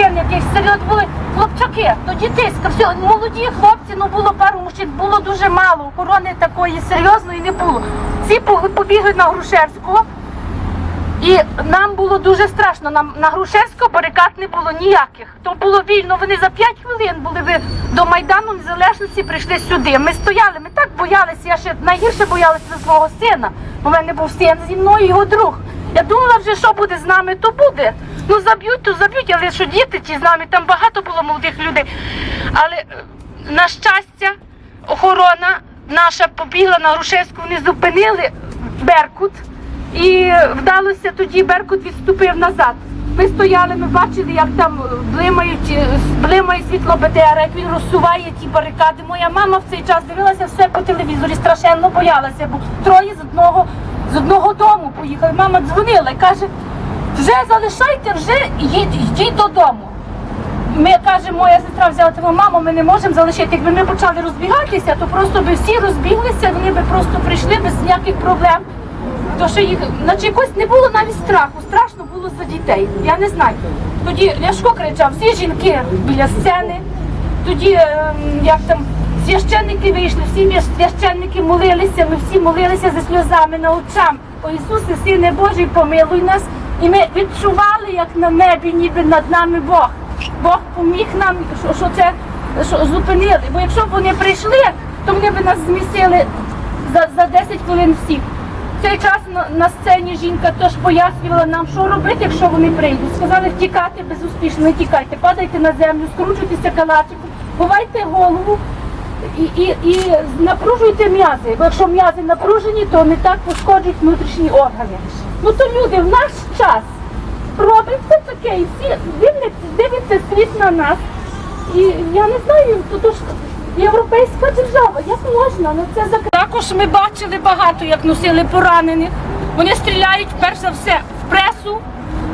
яких серйозно були хлопчаки, то дітиська, все, молоді хлопці, ну було пару мужчин, було дуже мало. Охорони такої серйозної не було. Всі по- побігли на Грушевського. І нам було дуже страшно. Нам на Грушевського барикад не було ніяких. То було вільно. Вони за 5 хвилин були ви до Майдану Незалежності, прийшли сюди. Ми стояли, ми так боялися. Я ще найгірше боялася за свого сина. У мене був син зі мною, його друг. Я думала вже, що буде з нами, то буде. Ну заб'ють, то заб'ють, але що діти ті з нами, там багато було молодих людей. Але е, на щастя, охорона наша побігла на Грушевську, вони зупинили Беркут. І вдалося тоді Беркут відступив назад. Ми стояли, ми бачили, як там блимають, е, блимає світло БТР, як він розсуває ті барикади. Моя мама в цей час дивилася все по телевізорі, страшенно боялася, бо троє з одного, з одного дому поїхали. Мама дзвонила і каже, вже залишайте, вже йдіть додому. Ми каже, моя сестра взяла того, мамо, ми не можемо залишити. Якби ми почали розбігатися, то просто би всі розбіглися, вони би просто прийшли без ніяких проблем. То що їх, наче якось не було навіть страху, страшно було за дітей. Я не знаю. Тоді Ляшко кричав, всі жінки біля сцени. Тоді ем, як там священники вийшли, всі священники молилися, ми всі молилися за сльозами на очам. О Ісусе, Сине Божий, помилуй нас. І ми відчували, як на небі, ніби над нами Бог. Бог поміг нам, що, це що зупинили. Бо якщо б вони прийшли, то вони б нас змістили за, за 10 хвилин всіх. В цей час на, на сцені жінка теж пояснювала нам, що робити, якщо вони прийдуть. Сказали втікати безуспішно, не тікайте, падайте на землю, скручуйтеся калачиком, ховайте голову і, і, і напружуйте м'язи. Бо якщо м'язи напружені, то не так пошкоджують внутрішні органи. Ну то люди в наш час роблять це таке, і всі дивляться, світ на нас. І я не знаю, то, ж європейська держава, як можна? Ну це зак... Також ми бачили багато, як носили поранених. Вони стріляють перш за все в пресу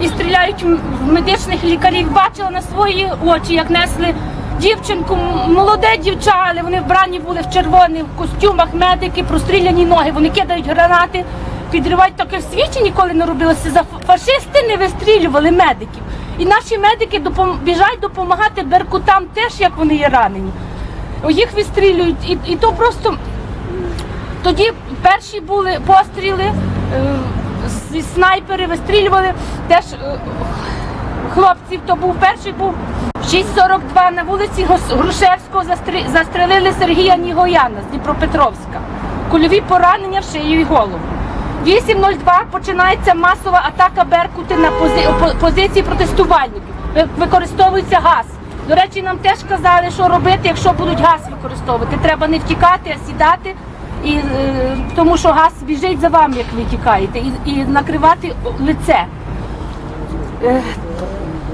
і стріляють в медичних лікарів. Бачила на свої очі, як несли дівчинку, молоде дівча, але вони вбрані були в червоних костюмах, медики, простріляні ноги, вони кидають гранати, підривають таке в світі ніколи не робилося. За фашисти не вистрілювали медиків. І наші медики допом... біжать допомагати беркутам теж, як вони є ранені. Їх вистрілюють, і, і то просто тоді перші були постріли, е, снайпери вистрілювали теж е, хлопців. То був перший був 6.42 на вулиці Грушевського застрелили Сергія Нігояна з Дніпропетровська. Кульові поранення в шию і голову. 8.02 починається масова атака Беркути на пози- позиції протестувальників. Використовується газ. До речі, нам теж казали, що робити, якщо будуть газ використовувати. Треба не втікати, а сідати, і, е, тому що газ біжить за вами, як ви тікаєте, і, і накривати лице.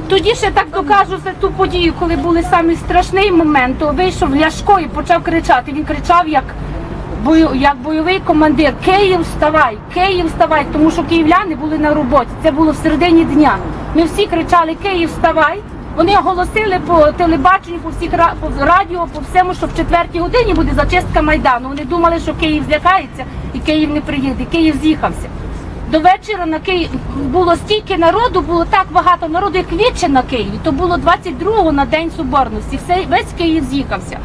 Тоді ще так докажу за ту подію, коли був самий страшний момент, то вийшов Ляшко і почав кричати. Він кричав як, бою, як бойовий командир Київ, вставай, Київ, вставай, тому що київляни були на роботі. Це було в середині дня. Ми всі кричали Київ, вставай. Вони оголосили по телебаченню, по всіх по радіо, по всьому, що в четвертій годині буде зачистка майдану. Вони думали, що Київ злякається і Київ не приїде. Київ з'їхався. До вечора на Київ було стільки народу, було так багато народу, як віче на Києві. То було 22-го на День Соборності. Все, весь Київ з'їхався.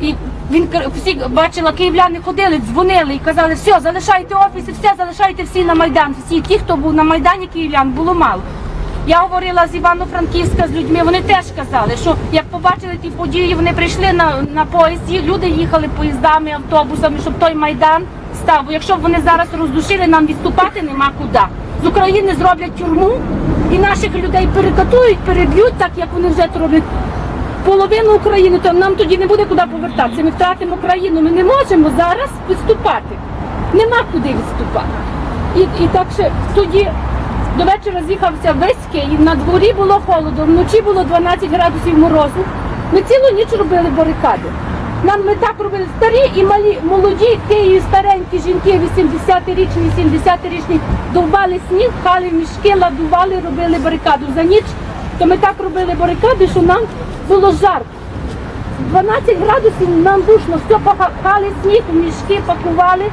І він всі бачила, київляни ходили, дзвонили і казали, все, залишайте офіси, все, залишайте всі на Майдан. Всі ті, хто був на Майдані київлян, було мало. Я говорила з Івано-Франківська з людьми, вони теж казали, що як побачили ті події, вони прийшли на, на поїзд, люди їхали поїздами, автобусами, щоб той Майдан став. Бо якщо б вони зараз роздушили, нам відступати нема куди. З України зроблять тюрму і наших людей перекатують, переб'ють, так як вони вже це роблять половину України, то нам тоді не буде куди повертатися. Ми втратимо країну. Ми не можемо зараз відступати. Нема куди відступати. І, і так ще тоді до вечора з'їхався весь Київ, на дворі було холодно, вночі було 12 градусів морозу. Ми цілу ніч робили барикади. Нам ми так робили старі і малі, молоді, в Києві старенькі жінки, 80-річні, 70-річні, довбали сніг, хали мішки, ладували, робили барикаду. За ніч то ми так робили барикади, що нам було жарко. 12 градусів нам душно, все пахали сніг, в мішки пакували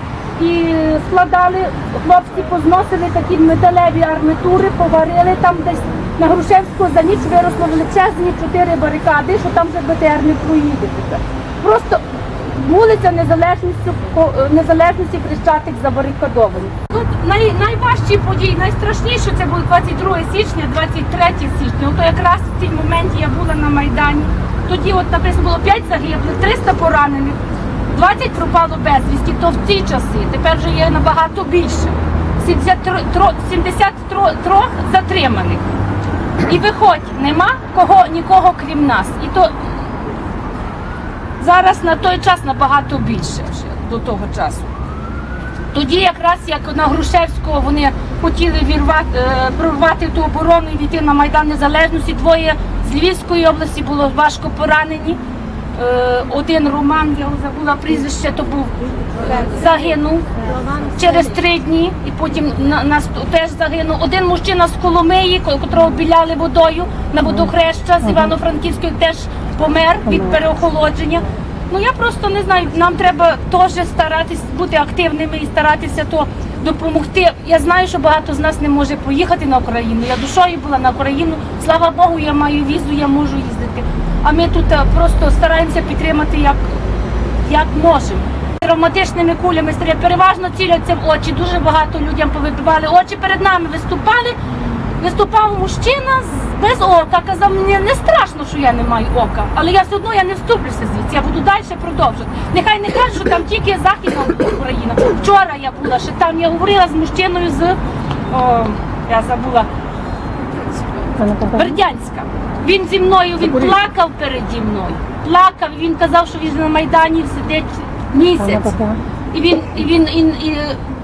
і складали. Хлопці позносили такі металеві арматури, поварили там десь на Грушевського за ніч виросло величезні чотири барикади, що там вже БТР не проїде. Просто вулиця Незалежності, е, Незалежності Хрещатик забарикадовані. Тут най, найважчі події, найстрашніше це було 22 січня, 23 січня. Ото якраз в цій моменті я була на Майдані. Тоді от написано було 5 загиблих, 300 поранених, 20 пропало безвісті, то в ці часи. Тепер вже є набагато більше. 73 73 затриманих. І виходь, нема кого нікого крім нас. І то зараз на той час набагато більше вже до того часу. Тоді якраз як на Грушевського вони хотіли вірвати, е, прорвати ту оборону і війти на Майдан Незалежності. Двоє з Львівської області було важко поранені. Е, Один Роман, я його забула прізвище, то був е, загинув через три дні, і потім нас теж загинув. Один мужчина з Коломиї, котрого біляли водою на водохреща з Івано-Франківської, теж помер від переохолодження. Ну я просто не знаю, нам треба теж старатись бути активними і старатися то допомогти. Я знаю, що багато з нас не може поїхати на Україну. Я душою була на Україну. Слава Богу, я маю візу, я можу їздити. А ми тут е, просто стараємося підтримати як, як можемо. Травматичними кулями переважно ціляться в очі. Дуже багато людям повибивали очі. Перед нами виступали. Виступав мужчина з- без ока. Казав, мені не страшно, що я не маю ока, але я все одно я не вступлюся звідси. Я буду далі продовжувати. Нехай не кажуть, що там тільки західна Україна. Вчора я була ще там. Я говорила з мужчиною з о, я забула Бердянська. Він зі мною він плакав переді мною. Плакав. Він казав, що він на майдані сидить місяць. І він, і він і, і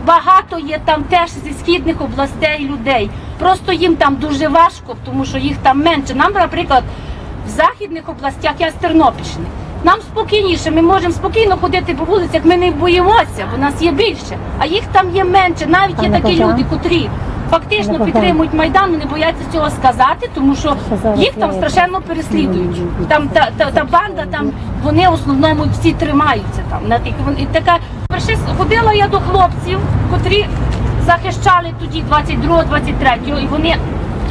багато є там теж зі східних областей людей. Просто їм там дуже важко, тому що їх там менше. Нам, наприклад, в західних областях, я з Тернопільщини, нам спокійніше, ми можемо спокійно ходити по вулицях, ми не боїмося, бо нас є більше, а їх там є менше. Навіть є такі люди, котрі фактично підтримують Майдан, не бояться цього сказати, тому що їх там страшенно переслідують. Там та, та, та банда, там вони в основному всі тримаються там. На тих вон- і така перше ходила я до хлопців, котрі захищали тоді 22-го, 23-го, і вони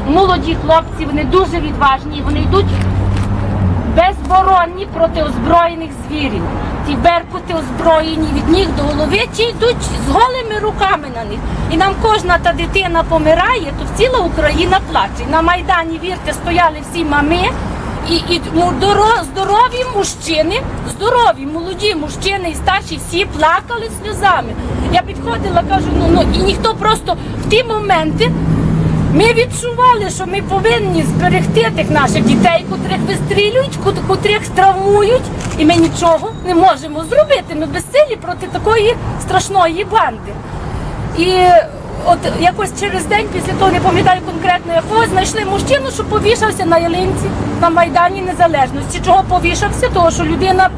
молоді хлопці, вони дуже відважні, вони йдуть безборонні проти озброєних звірів. Ті беркути озброєні від ніг до голови, ті йдуть з голими руками на них. І нам кожна та дитина помирає, то ціла Україна плаче. На Майдані, вірте, стояли всі мами. І, і здорові мужчини, здорові, молоді мужчини і старші всі плакали сльозами. Я підходила, кажу, ну, ну і ніхто просто в ті моменти ми відчували, що ми повинні зберегти тих наших дітей, котрих вистрілюють, кот- котрих травмують, і ми нічого не можемо зробити. Ми безсилі проти такої страшної банди. І от якось через день після того не пам'ятаю конкретно якого знайшли мужчину, що повішався на ялинці на Майдані Незалежності. Чого повішався? Того, що людина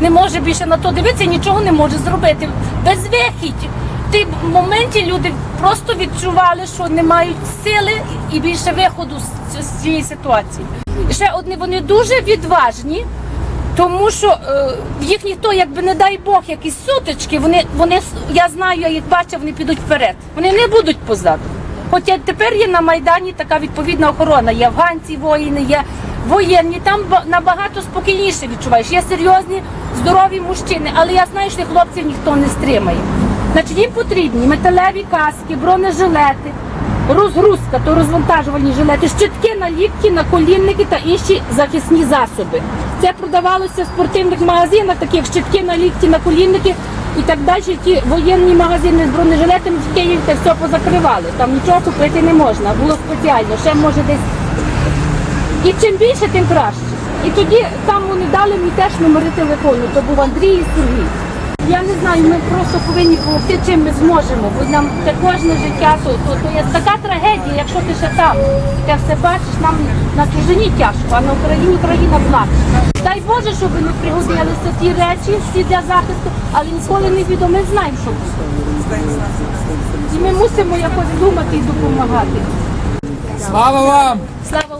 не може більше на то дивитися, і нічого не може зробити. Без вихідь. В тій моменті люди просто відчували, що не мають сили і більше виходу з- цієї ситуації. І ще одне, вони дуже відважні. Тому що е, їх ніхто, якби не дай Бог, якісь сутички, вони, вони, я знаю, я їх бачу, вони підуть вперед. Вони не будуть позаду. Хоча тепер є на Майдані така відповідна охорона. Є афганці воїни, є воєнні, там набагато спокійніше відчуваєш. Є серйозні, здорові мужчини, але я знаю, що хлопців ніхто не стримає. Значить, їм потрібні металеві каски, бронежилети, розгрузка, то розвантажувальні жилети, щитки на лікті, на колінники та інші захисні засоби. Це продавалося в спортивних магазинах, таких щитки на колінники і так далі. Ті воєнні магазини з бронежилетами в Києві це все позакривали. Там нічого купити не можна. Було спеціально, ще може десь. І чим більше, тим краще. І тоді там вони дали мені теж номери телефону, то був Андрій і Сергій. Я не знаю, ми просто повинні допомогти, чим ми зможемо, бо нам це кожне життя, то, то, то є така трагедія, якщо ти ще там, ти все бачиш, нам на чужині тяжко, а на Україні Україна плаче. Дай Боже, щоб не пригодилися ті речі, всі для захисту, але ніколи не відомо, ми знаємо, що буде. І ми мусимо якось думати і допомагати. Слава вам! Слава